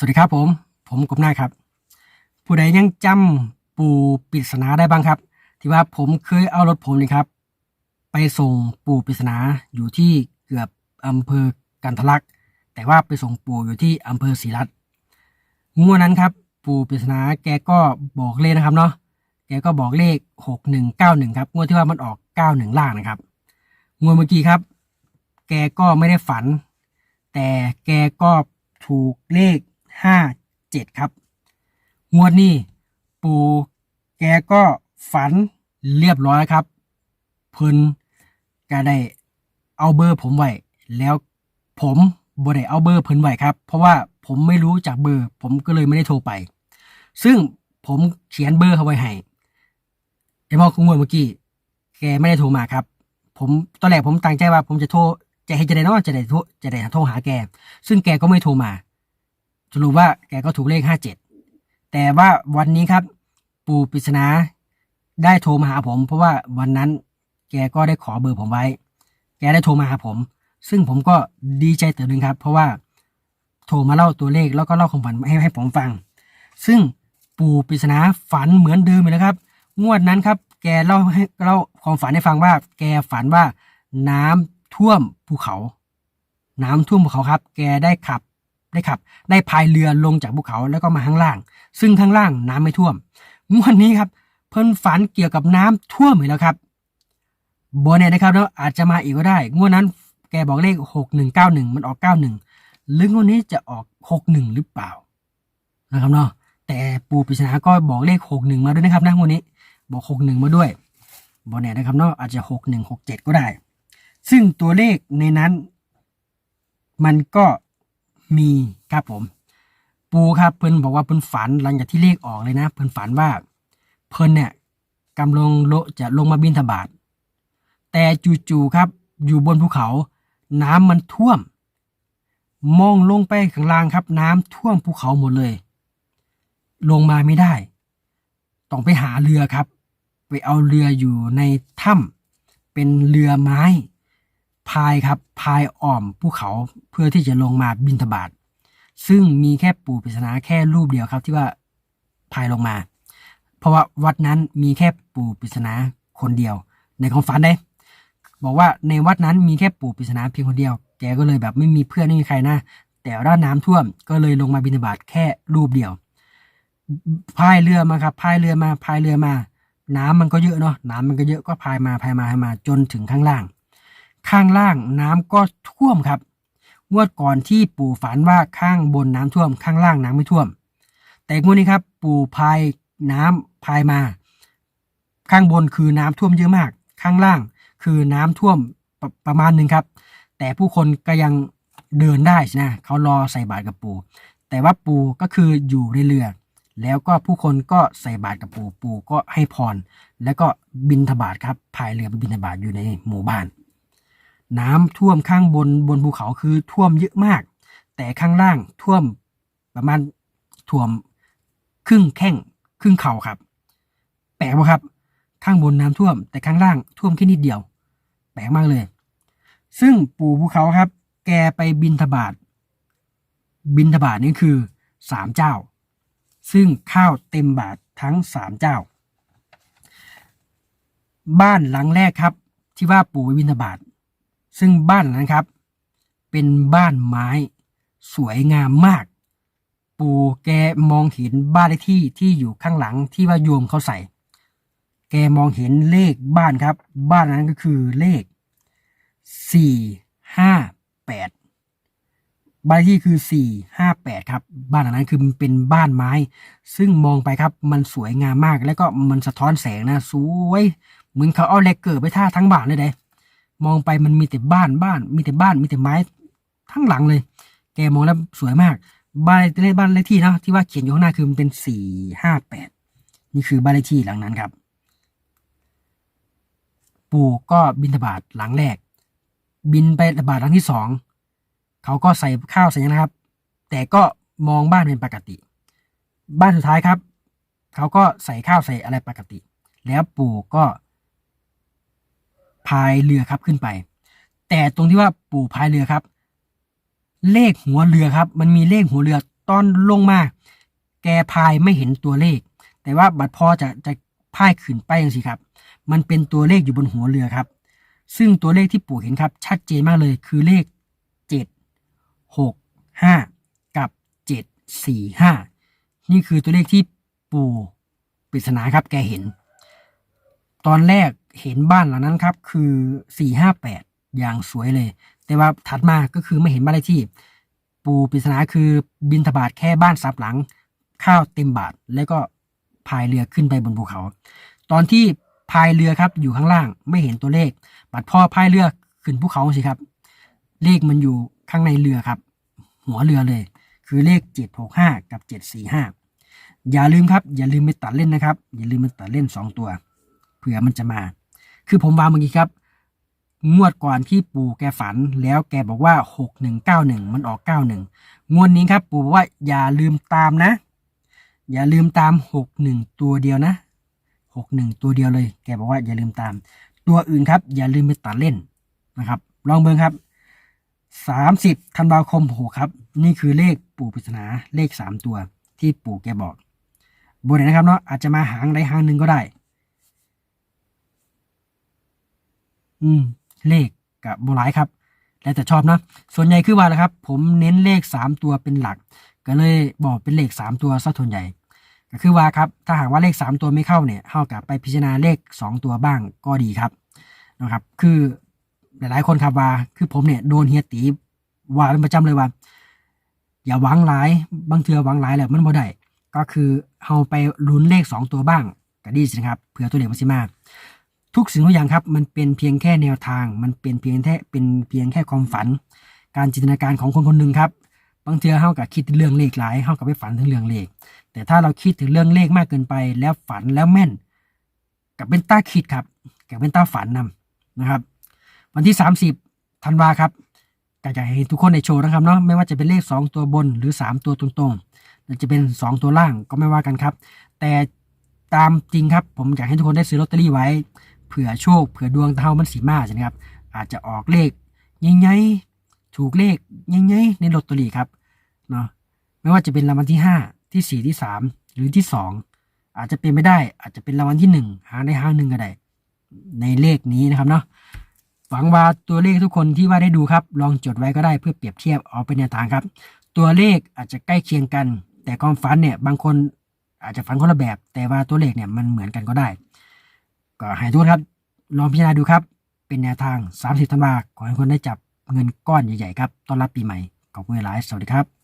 สวัสดีครับผม ผมกบหน้าครับ ผู้ใดยังจำปู่ปริศนาได้บ้างครับ ที่ว่าผมเคยเอารถผมนี่ครับ ไปส่งปู่ปริศนาอยู่ที่เกือบอำเภอกันทะลัก แต่ว่าไปส่งปู่อยู่ที่อำเภอศรีรัตน์งวดนั้นครับ ปู่ปริศนาแกก็บอกเลขนะครับเนาะแกก็บอกเลขหกหนึ่งเก้าหนึ่งครับงวดที่ว่ามันออกเก้าหนึ่งล่างนะครับงวดเมื่อกี้ครับ แกก็ไม่ได้ฝัน แต่แกก็ถูกเลข ห้าเจ็ดครับ งวดนี้ปูแกก็ฝันเรียบร้อยครับ เพิ่นก็ได้เอาเบอร์ผมไว้แล้วผมบ่ได้เอาเบอร์เพิ่นไว้ครับ เพราะว่าผมไม่รู้จากเบอร์ ผมก็เลยไม่ได้โทรไป ซึ่งผมเขียนเบอร์เขาไว้ให้แต่พอคุณงวดเมื่อกี้แกไม่ได้โทรมาครับ ผมตอนแรกผมตั้งใจว่าผมจะโทรจะให้จะได้นอจะได้โทรจะได้โทรหาแก ซึ่งแกก็ไม่โทรมา สรุปว่าแกก็ถูกเลขห้าเจ็ดแต่ว่าวันนี้ครับ ปู่ปริศนาได้โทรมาหาผม เพราะว่าวันนั้นแกก็ได้ขอเบอร์ผมไว้ แกได้โทรมาหาผม ซึ่งผมก็ดีใจตื่นหนึ่งครับ เพราะว่าโทรมาเล่าตัวเลขแล้วก็เล่าความฝันให้ให้ผมฟัง ซึ่งปู่ปริศนาฝันเหมือนเดิมเลยครับ งวดนั้นครับ แกเล่าให้เล่าความฝันให้ฟังว่า แกฝันว่าน้ำท่วมภูเขา น้ำท่วมภูเขาครับ แกได้ขับ ได้ขับได้พายเรือลงจากภูเขาแล้วก็มาข้างล่าง ซึ่งข้างล่างน้ำไม่ท่วมงวดนี้ครับ เพิ่นฝันเกี่ยวกับน้ำท่วมอีกแล้วครับโบเน่นะครับแล้วอาจจะมาอีกก็ได้ งวดนั้นแกบอกเลขหกหนึ่งเก้าหนึ่งมันออกเก้าหนึ่งหรืองวดนี้จะออกหกหนึ่งหรือเปล่านะครับเนาะแต่ปู่ปริศนาก็บอกเลขหกหนึ่งมาด้วยนะครับนะงวดนี้บอกหกหนึ่งมาด้วยโบเน่นะครับเนาะอาจจะหกหนึ่งหกเจ็ดก็ได้ ซึ่งตัวเลขในนั้น มันก็ มีครับผม ปูครับเพิ่นบอกว่าเพิ่นฝันหลังจากที่เลขออกเลยนะ เพิ่นฝันว่า เพิ่นเนี่ยกำลังโลจะลงมาบินทบาทแต่จู่ๆครับ อยู่บนภูเขา น้ำมันท่วม มองลงไปข้างล่างครับ น้ำท่วมภูเขาหมดเลย ลงมาไม่ได้ ต้องไปหาเรือครับ ไปเอาเรืออยู่ในถ้ำเป็นเรือไม้ พายครับพายอ้อมภูเขาเพื่อที่จะลงมาบินทบาทซึ่งมีแค่ปู่ปริศนาแค่รูปเดียวครับที่ว่าพายลงมา เพราะว่าวัดนั้นมีแค่ปู่ปริศนาคนเดียว ในของฝันได้ บอกว่าในวัดนั้นมีแค่ปู่ปริศนาเพียงคนเดียว แกก็เลยแบบไม่มีเพื่อนไม่มีใครนะ แต่ว่าน้ำท่วมก็เลยลงมาบิณฑบาตแค่รูปเดียวพายเรือมาครับพายเรือมาพายเรือมา น้ำมันก็เยอะเนาะน้ำมันก็เยอะก็พายมาพายมาพายมาจนถึงข้างล่าง ข้างล่างน้ำก็ท่วมครับงวดก่อนที่ปู่ฝันว่าข้างบนน้ำท่วม ข้างล่างน้ำไม่ท่วม แต่งวดนี้ครับ ปู่พายน้ำพายมา ข้างบนคือน้ำท่วมเยอะมาก ข้างล่างคือน้ำท่วมปประมาณหนึ่งครับ แต่ผู้คนก็ยังเดินได้ใช่ไหมเขารอใส่บาตรกับปู่แต่ว่าปู่ก็คืออยู่ในเรือ แล้วก็ผู้คนก็ใส่บาตรกับปู่ปู่ก็ให้พร แล้วก็บินทบาทครับพายเรือไปบินทบาทอยู่ในหมู่บ้าน น้ำท่วมข้างบนบนภูเขาคือท่วมเยอะมาก แต่ข้างล่างท่วมประมาณท่วมครึ่งแข้งครึ่งเข่าครับ แปลกไหมครับ ข้างบนน้ำท่วม แต่ข้างล่างท่วมแค่นิดเดียว แปลกมากเลย ซึ่งปู่ภูเขาครับ แกไปบินทบาทบินทบาทนี่คือสามเจ้า ซึ่งข้าวเต็มบาททั้งสามเจ้า บ้านหลังแรกครับ ที่ว่าปู่ไปบินทบาท ซึ่งบ้านนั้นครับ เป็นบ้านไม้ สวยงามมาก ปู่แกมองเห็นบ้านเลขที่ที่อยู่ข้างหลังที่ว่าโยมเขาใส่ แกมองเห็นเลขบ้านครับ บ้านนั้นก็คือเลขสี่ห้าแปดบ้านเลขที่คือสี่ห้าแปดครับ บ้านหลังนั้นคือเป็นบ้านไม้ ซึ่งมองไปครับ มันสวยงามมากแล้วก็มันสะท้อนแสงนะ สวย เหมือนเขาเอาเล็กเกิดไปท่าทั้งบ้านเลยเด้ มองไปมันมีแต่บ้านบ้าน มีแต่บ้านมีแต่ไม้ทั้งหลังเลย แกมองแล้วสวยมาก บ้านเลขบ้านเลขที่เนาะที่ว่าเขียนอยู่ข้างหน้าคือมันเป็นสี่ห้าแปดนี่คือบ้านเลขที่หลังนั้นครับ ปู่ก็บินทบาทหลังแรก บินไปทบาทหลังที่สองเขาก็ใส่ข้าวใส่นะครับ แต่ก็มองบ้านเป็นปกติ บ้านสุดท้ายครับ เขาก็ใส่ข้าวใส่อะไรปกติ แล้วปู่ก็ พายเรือครับขึ้นไป แต่ตรงที่ว่าปู่พายเรือครับ เลขหัวเรือครับ มันมีเลขหัวเรือตอนลงมา แกพายไม่เห็นตัวเลข แต่ว่าบัดพอจะจะพายขึ้นไปอย่างสิครับ มันเป็นตัวเลขอยู่บนหัวเรือครับ ซึ่งตัวเลขที่ปู่เห็นครับ ชัดเจนมากเลยคือเลขเจ็ดหกห้ากับเจ็ดสี่ห้านี่คือตัวเลขที่ปู่ปริศนาครับแกเห็น ตอนแรก เห็นบ้านหลังนั้นครับคือสี่ห้าแปดอย่างสวยเลย แต่ว่าถัดมาก็คือไม่เห็นบ้านเลขที่ ปูปริศนาคือบินทบาทแค่บ้านสับหลัง ข้าวเต็มบาทแล้วก็พายเรือขึ้นไปบนภูเขา ตอนที่พายเรือครับอยู่ข้างล่างไม่เห็นตัวเลข บัดพ่อพายเรือขึ้นภูเขาสิครับ เลขมันอยู่ข้างในเรือครับ หัวเรือเลย คือเลขเจ็ดหกห้ากับเจ็ดสี่ห้าอย่าลืมครับ อย่าลืมไปตัดเล่นนะครับ อย่าลืมไปตัดเล่นสองตัว เผื่อมันจะมา คือผมวางเมื่อกี้ครับงวดก่อนที่ปู่แกฝันแล้วแกบอกว่าหกหนึ่งเก้าหนึ่งมันออกเก้าหนึ่งงวดนี้ครับ ปู่บอกว่าอย่าลืมตามนะ อย่าลืมตามหกหนึ่งตัวเดียวนะหกหนึ่งตัวเดียวเลย แกบอกว่าอย่าลืมตาม ตัวอื่นครับ อย่าลืมไปตัดเล่นนะครับ ลองเบิ่งครับสามสิบธันวาคมหกครับ นี่คือเลขปู่ปริศนาเลขสามตัวที่ปู่แกบอกบนไหนนะครับเนาะอาจจะมาหางใดหางหนึ่งก็ได้ อืม เลขกับโบหลายครับ แล้วแต่ชอบนะ ส่วนใหญ่คือว่าแหละครับ ผมเน้นเลขสามตัวเป็นหลัก ก็เลยบอกเป็นเลขสามตัวซะส่วนใหญ่ ก็คือว่าครับ ถ้าหากว่าเลขสามตัวไม่เข้าเนี่ยเท่ากับไปพิจารณาเลขสองตัวบ้างก็ดีครับนะครับ คือหลาย ๆ คนครับว่าคือผมเนี่ยโดนเฮียตีว่าเป็นประจำเลยว่า อย่าหวังหลาย บางเทือหวังหลายแหละมันบ่ได้ก็คือเอาไปลุ้นเลขสองตัวบ้างก็ดีสิครับเผื่อตัวเลขมันสิมา ทุกสิ่งทุกอย่างครับ มันเป็นเพียงแค่แนวทาง มันเป็นเพียงแค่เป็นเพียงแค่ความฝัน การจินตนาการของคนคนหนึ่งครับบางเทือเฮากับคิดเรื่องเลขหลายเฮากับไปฝันถึงเรื่องเลข แต่ถ้าเราคิดถึงเรื่องเลขมากเกินไป แล้วฝันแล้วแม่น กับเป็นตาคิดครับกับเป็นตาฝันนำนะครับ วันที่ 30ธันวาครับก็อยากให้ทุกคนในโชว์นะครับเนาะไม่ว่าจะเป็นเลข 2 ตัวบนหรือ 3 ตัวตรงๆหรือจะเป็น 2 ตัวล่างก็ไม่ว่ากันครับ แต่ตามจริงครับผมอยากให้ทุกคนได้ซื้อลอตเตอรี่ไว้ เผื่อโชคเผื่อดวงเท่ามันสีมาใช่ไหมครับ อาจจะออกเลขใหญ่ๆถูกเลขใหญ่ๆในลอตเตอรี่ครับเนาะไม่ว่าจะเป็นรางวัลที่ห้าที่สี่ที่สามหรือที่สองอาจจะเป็นไม่ได้ อาจจะเป็นรางวัลที่หนึ่งหาได้ห้าหนึ่งก็ได้ในเลขนี้นะครับเนาะหวังว่าตัวเลขทุกคนที่ว่าได้ดูครับ ลองจดไว้ก็ได้เพื่อเปรียบเทียบเอาเป็นแนวทางครับ ตัวเลขอาจจะใกล้เคียงกัน แต่ความฝันเนี่ยบางคนอาจจะฝันคนละแบบ แต่ว่าตัวเลขเนี่ยมันเหมือนกันก็ได้ ก็ให้ทุกครับ ลองพิจารณาดูครับ เป็นแนวทาง 30ธันวาขอให้คนได้จับเงินก้อนใหญ่ๆครับ ต้อนรับปีใหม่ ขอบคุณหลาย สวัสดีครับ